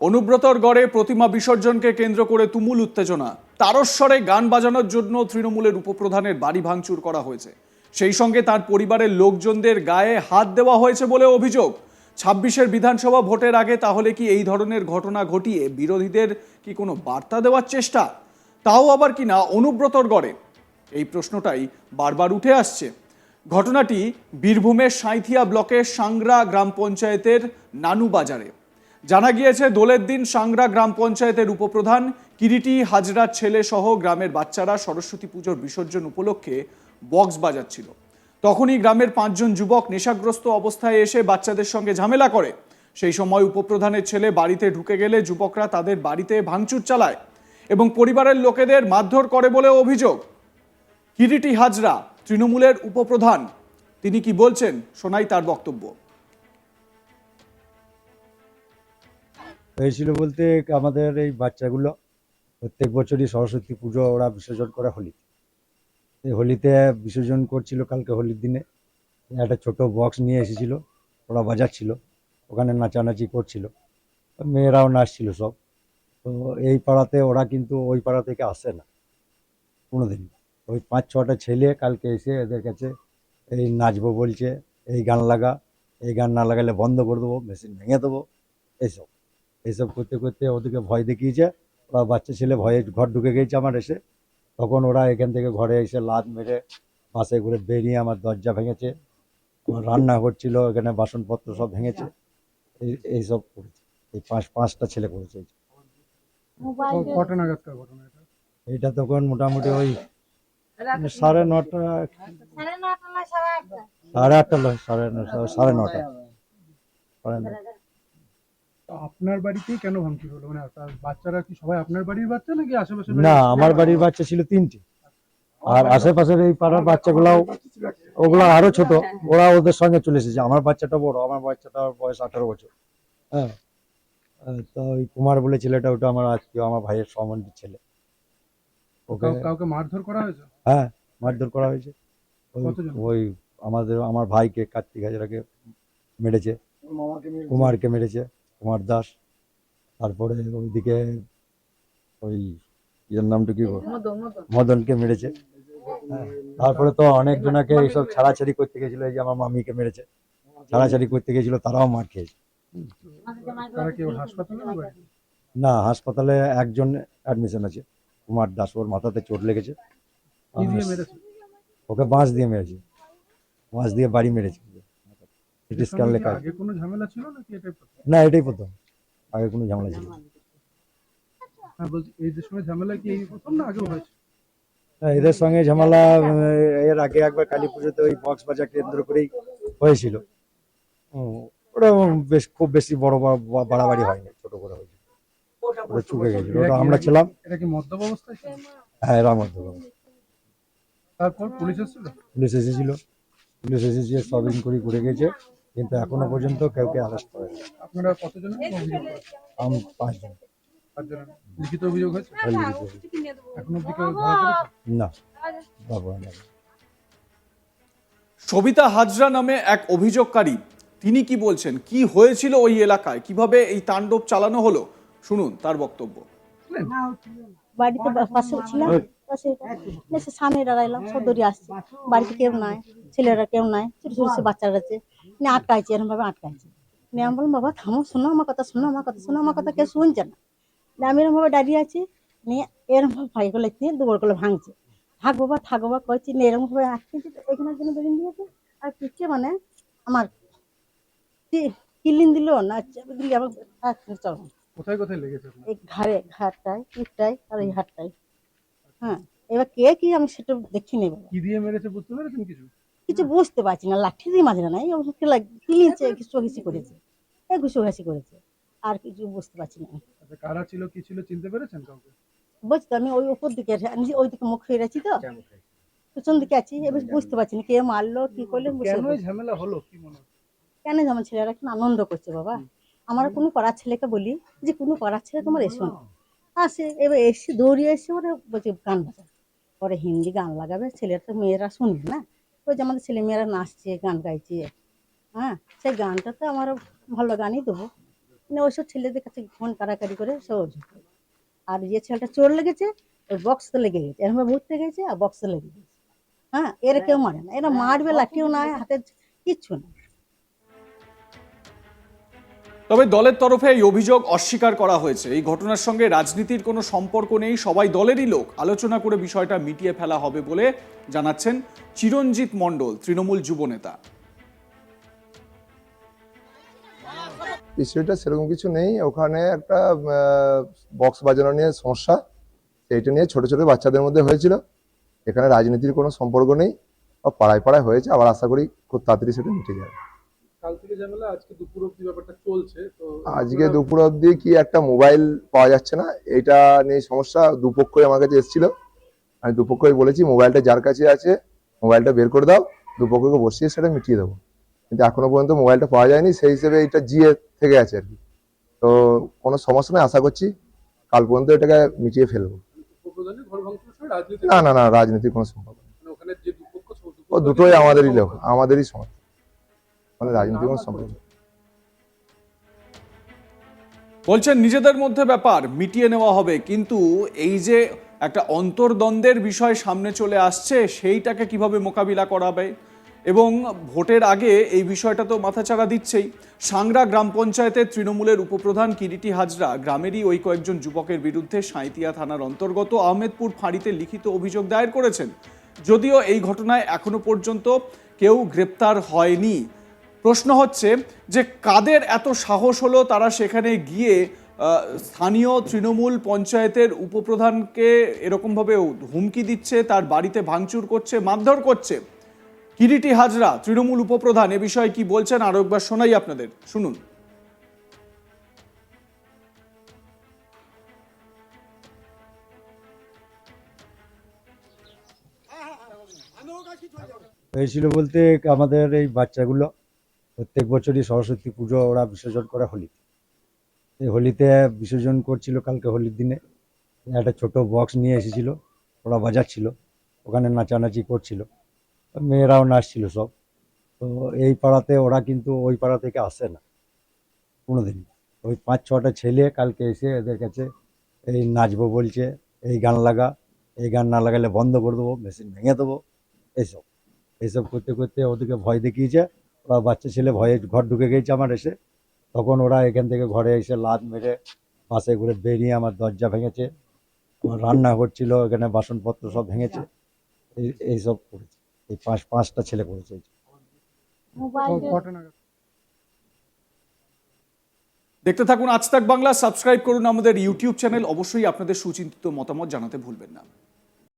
অনুব্রতর গড়ে প্রতিমা বিসর্জনকে কেন্দ্র করে তুমুল উত্তেজনা। তারস্বরে গান বাজানোর জন্য তৃণমূলের উপপ্রধানের বাড়ি ভাঙচুর করা হয়েছে। সেই সঙ্গে তার পরিবারের লোকজনদের গায়ে হাত দেওয়া হয়েছে বলে অভিযোগ। ছাব্বিশের বিধানসভা ভোটের আগে তাহলে কি এই ধরনের ঘটনা ঘটিয়ে বিরোধীদের কি কোনো বার্তা দেওয়ার চেষ্টা? তাও আবার কি না অনুব্রতর গড়ে? এই প্রশ্নটাই বারবার উঠে আসছে। ঘটনাটি বীরভূমের সাঁইথিয়া ব্লকের সাংরা গ্রাম পঞ্চায়েতের নানু বাজারে। জানা গিয়েছে, দোলের দিন সাংরা গ্রাম পঞ্চায়েতের উপপ্রধান কিরিটি হাজরার ছেলে সহ গ্রামের বাচ্চারা সরস্বতী পুজোর বিসর্জন উপলক্ষে বক্স বাজাচ্ছিল। তখনই গ্রামের পাঁচজন যুবক নেশাগ্রস্ত অবস্থায় এসে বাচ্চাদের সঙ্গে ঝামেলা করে। সেই সময় উপপ্রধানের ছেলে বাড়িতে ঢুকে গেলে যুবকরা তাদের বাড়িতে ভাঙচুর চালায় এবং পরিবারের লোকেদের মারধর করে বলে অভিযোগ। কিরিটি হাজরা, তৃণমূলের উপপ্রধান, তিনি কি বলছেন, শোনাই তার বক্তব্য। হয়েছিল বলতে আমাদের এই বাচ্চাগুলো প্রত্যেক বছরই সরস্বতী পুজো ওরা বিসর্জন করে হোলিতে। এই হোলিতে বিসর্জন করছিল কালকে হোলির দিনে। একটা ছোট বক্স নিয়ে এসেছিল, ওরা বাজাচ্ছিল, ওখানে নাচানাচি করছিল। মেয়েরাও নাচছিল সব। তো এই পাড়াতে ওরা কিন্তু ওই পাড়া থেকে আসে না, কোনোদিন। ওই পাঁচ, ছটা ছেলে কালকে এসে এদের কাছে এই নাচবো বলছে, এই গান লাগা, এই গান না লাগালে বন্ধ করে দেবো, মেশিন ভেঙে দেবো এইসব এইসব করতে করতে ওদেরকে ভয় দেখিয়েছে ওরা বাচ্চা ছেলে ভয়ে ঘর ঢুকে গেছে আমার এসে। তখন ওরা এখান থেকে ঘরে এসে লাত মেরে বাসে করে বেরিয়ে আমার দরজা ভেঙেছে আমার রান্না করছিল এখানে বাসনপত্র সব ভেঙেছে। এই এইসব করেছে এই পাঁচ পাঁচটা ছেলে করেছে এটা? এইটা তখন মোটামুটি ওই সাড়ে নটা সাড়ে নটা সাড়ে আটটা। সাড়ে নয় সাড়ে নটা সাড়ে নটা। সাড়ে নটা। আপনার বাড়িতেই কেন ভাঙচুর হলো? মানে আপনার বাচ্চারা কি সবাই আপনার বাড়ির বাচ্চা নাকি আশেপাশে না আমার বাড়ির বাচ্চা ছিল তিনটে। আর আশেপাশের এই পাড়ার বাচ্চাগুলাও ওগুলো আরও ছোট। ওরা ওদের সঙ্গে চলে এসেছে। আমার বাচ্চাটা বড় আমার বাচ্চাটার বয়স আঠারো বছর। হ্যাঁ। তো ওই কুমার বলে ছেলেটা ওটা আমার আত্মীয় আমার ভাইয়ের সম্বন্ধের ছেলে। ওকে কাউকে মারধর করা হয়েছে? হ্যাঁ মারধর করা হয়েছে। ওই- ওই আমাদের আমার ভাইকে কার্তিক হাজরাকে মেরেছে। কুমারকে মেরেছে। কুমার দাস তারপরে ওইদিকে ওই ইয়ের নামটা কি বল? মদনকে মেরেছে। হ্যাঁ, তারপরে তো অনেক জনাকে এইসব ছাড়াছাড়ি করতে গেছিল এই যে আমার মামিকে মেরেছে। ছাড়াছাড়ি করতে গেছিল তারাও মার খেয়েছে। না হাসপাতালে একজন অ্যাডমিশন আছে। কুমার দাস ওর মাথাতে চোট লেগেছে। ওকে বাঁশ দিয়ে মেরেছে। বাঁশ দিয়ে বাড়ি মেরেছে। সিটি স্ক্যান লেখা আগে কোনো ঝামেলা ছিল নাকি এটাই প্রথম? না এটাই প্রথম। আগে কোনো ঝামেলা ছিল। হ্যাঁ বলছি এই যে সময় ঝামেলা কি এই প্রথম না আগেও হয়েছে? না, এদের সঙ্গে ঝামেলা এর আগে একবার কালী পুজোতে ওই বক্স বাজার কেন্দ্র করেই হয়েছিল। ওটা বেশ খুব বেশি বড় বাড়াবাড়ি হয়নি ছোট করে হয়েছিল ওটা চুকে গেছিল। ওটা আমরা ছিলাম। এটা কি মদ্যপ অবস্থায় ছিল? হ্যাঁ এরা মধ্যে তারপর পুলিশ এসেছিল? পুলিশ এসেছিল। পুলিশ এসেছে সব ইনকোয়ারি করে গেছে। কিন্তু এখনও পর্যন্ত কেউ কে অ্যারেস্ট করেনি। আপনারা কতজন? আম পাঁচজন। লিখিত অভিযোগ হয়েছে? এখন অব্দি কেউ না বাবা না সবিতা হাজরা নামে এক অভিযোগকারী তিনি কি বলছেন? কি হয়েছিল ওই এলাকায়? কীভাবে এই তাণ্ডব চালানো হলো? শুনুন তার বক্তব্য। বাড়িতে পাশে ছিলাম। সামনে দাঁড়াইলাম সব আসছে। বাড়িতে কেউ নাই ছেলেরা কেউ নাই ছোট ছোট বাচ্চারা আছে। নিয়ে আটকাইছে এরকম ভাবে আটকাইছে। নিয়ে আমি বললাম বাবা থামো শোনো আমার কথা শোনো আমার কথা শোনো আমার কথা কেউ শুনছে না। নিয়ে আমি এরকম ভাবে দাঁড়িয়ে আছি নিয়ে এরকম ভাবে ভাই গুলো নিয়ে দুবারগুলো ভাঙছে। থাক বাবা থাক বাবা কয়েছি নিয়ে এরকম ভাবে আটকেছি তো এখানে জন্য বেরিয়ে দিয়েছে আর পিছিয়ে মানে আমার কিলিন দিল না দিলে আমার চলো কোথায় কোথায় লেগেছে এই ঘাড়ে ঘাটটায় পিঠটায় আর এই হাতটায়। হ্যাঁ এবার কে কি আমি সেটা দেখিনি কি দিয়ে মেরেছে বুঝতে পেরেছেন কিছু? কিছু বুঝতে পারছি না লাঠি দিয়ে মাঝে নাই কিলিনছে কিছু ঘেসি করেছে ঘুষো ঘাসি করেছে আর কিছু বুঝতে পারছি না। আচ্ছা কারা ছিল কি ছিল চিনতে পেরেছেন কাউকে? বুঝছি তো, আমি ওই উপর দিকে নিচে ওই দিকে মুখ হয়ে আছি তো পিছন দিকে আছি এবার বুঝতে পারছি না কে মারলো কি করল কেন। ঝামেলা হলো কি মনে কেন যেমন ছেলেরা এখন আনন্দ করছে বাবা। আমার কোনো পাড়ার ছেলেকে বলি যে কোনো পাড়ার ছেলে তোমার এসো না। আসে এবার এসে দৌড়িয়ে এসে ওরা বলছে গান বাজা। পরে হিন্দি গান লাগাবে ছেলেরা তো মেয়েরা শুনবে না। ওই যে আমাদের ছেলেমেয়েরা নাচছে, গান গাইছে। হ্যাঁ সেই গানটা তো আমারও ভালো গানই দেবো মানে ওইসব ছেলেদের কাছে ফোন কারাকারি করে সব আর যে ছেলেটা চোর লেগেছে, ওই বক্স তো লেগে গেছে। এরকম ঘুরতে গেছে আর বক্স লেগে গেছে। হ্যাঁ এরা কেউ মারে না। এরা মারবে লাঠিও না হাতে, কিচ্ছু না। তবে দলের তরফে এই অভিযোগ অস্বীকার করা হয়েছে। এই ঘটনার সঙ্গে রাজনীতির কোনো সম্পর্ক নেই, সবাই দলেরই লোক। আলোচনা করে বিষয়টা মিটিয়ে ফেলা হবে বলে জানাচ্ছেন চিরঞ্জিত মণ্ডল, তৃণমূল যুবনেতা বিষয়টা সেরকম কিছু নেই। ওখানে একটা বক্স বাজানো নিয়ে সমস্যা। সেইটা নিয়ে ছোট ছোট বাচ্চাদের মধ্যে হয়েছিল। এখানে রাজনীতির কোনো সম্পর্ক নেই। পাড়ায় পাড়ায় হয়েছে। আবার আশা করি খুব তাড়াতাড়ি সেটা মিটে যাবে। কাল থেকে ঝামেলা আজকে দুপুর অব্দি ব্যাপারটা চলছে তো আজকে দুপুর অবধি কি একটা মোবাইল পাওয়া যাচ্ছে না? এটা নিয়ে সমস্যা দুপক্ষই আমার কাছে এসেছিল। আমি দুপক্ষই বলেছি মোবাইলটা যার কাছে আছে মোবাইলটা বের করে দাও দুপক্ষকে বসিয়ে সেটা মিটিয়ে দেবো। কিন্তু এখনও পর্যন্ত মোবাইলটা পাওয়া যায়নি সেই হিসেবে এটা জিয়ে থেকে আছে আর কি। তো কোনো সমস্যা নেই আশা করছি কাল পর্যন্ত এটাকে মিটিয়ে ফেলব। না না না রাজনীতির কোনো সম্পর্ক নেই। মানে ও দুটোই আমাদেরই লোক আমাদেরই সমাজ মানে রাজনীতির সম্পর্ক বলছেন, নিজেদের মধ্যে ব্যাপার মিটিয়ে নেওয়া হবে, কিন্তু এই যে একটা অন্তর্দ্বন্দ্বের বিষয় সামনে চলে আসছে, সেইটাকে কীভাবে মোকাবিলা করাবে এবং ভোটের আগে এই বিষয়টা তো মাথাচাড়া দিচ্ছেই। সাংরা গ্রাম পঞ্চায়েতের তৃণমূলের উপপ্রধান কিরিটি হাজরা, গ্রামেরই ওই কয়েকজন যুবকের বিরুদ্ধে সাঁইতিয়া থানার অন্তর্গত আহমেদপুর ফাঁড়িতে লিখিত অভিযোগ দায়ের করেছেন। যদিও এই ঘটনায় এখনও পর্যন্ত কেউ গ্রেপ্তার হয়নি। প্রশ্ন হচ্ছে যে কাদের এত সাহস হলো তারা সেখানে গিয়ে স্থানীয় তৃণমূল পঞ্চায়েতের উপপ্রধানকে এরকমভাবে হুমকি দিচ্ছে, তার বাড়িতে ভাঙচুর করছে, মারধর করছে? কিরিটি হাজরা, তৃণমূল উপপ্রধান, এ বিষয়ে কি বলছেন? আরও একবার শোনাই আপনাদের। শুনুন। হয়েছিল বলতে আমাদের এই বাচ্চাগুলো প্রত্যেক বছরই সরস্বতী পুজো ওরা বিসর্জন করে হোলিতে। এই হোলিতে বিসর্জন করছিল কালকে হোলির দিনে। একটা ছোট বক্স নিয়ে এসেছিল, ওরা বাজাচ্ছিল, ওখানে নাচানাচি করছিল। মেয়েরাও নাচছিল সব। তো এই পাড়াতে ওরা কিন্তু ওই পাড়া থেকে আসে না কোনোদিন ওই পাঁচ, ছটা ছেলে কালকে এসে এদের কাছে এই নাচবো বলছে, এই গান লাগা, এই গান না লাগালে বন্ধ করে দেবো, মেশিন ভেঙে দেবো, এইসব। এইসব করতে করতে ওদেরকে ভয় দেখিয়েছে। ওরা বাচ্চা ছেলে ভয়ে ঘর ঢুকে গেছে আমার এসে। তখন ওরা এখান থেকে ঘরে এসে লাত মেরে পাশে ঘুরে বেরিয়ে আমার দরজা ভেঙেছে। আমার রান্না করছিল এখানে বাসনপত্র সব ভেঙেছে। এই এইসব করেছে। এই পাঁচ পাঁচটা ছেলে করেছে দেখতে থাকুন আজ তাক বাংলা। সাবস্ক্রাইব করুন আমাদের ইউটিউব চ্যানেল। অবশ্যই আপনাদের সুচিন্তিত মতামত জানাতে ভুলবেন না।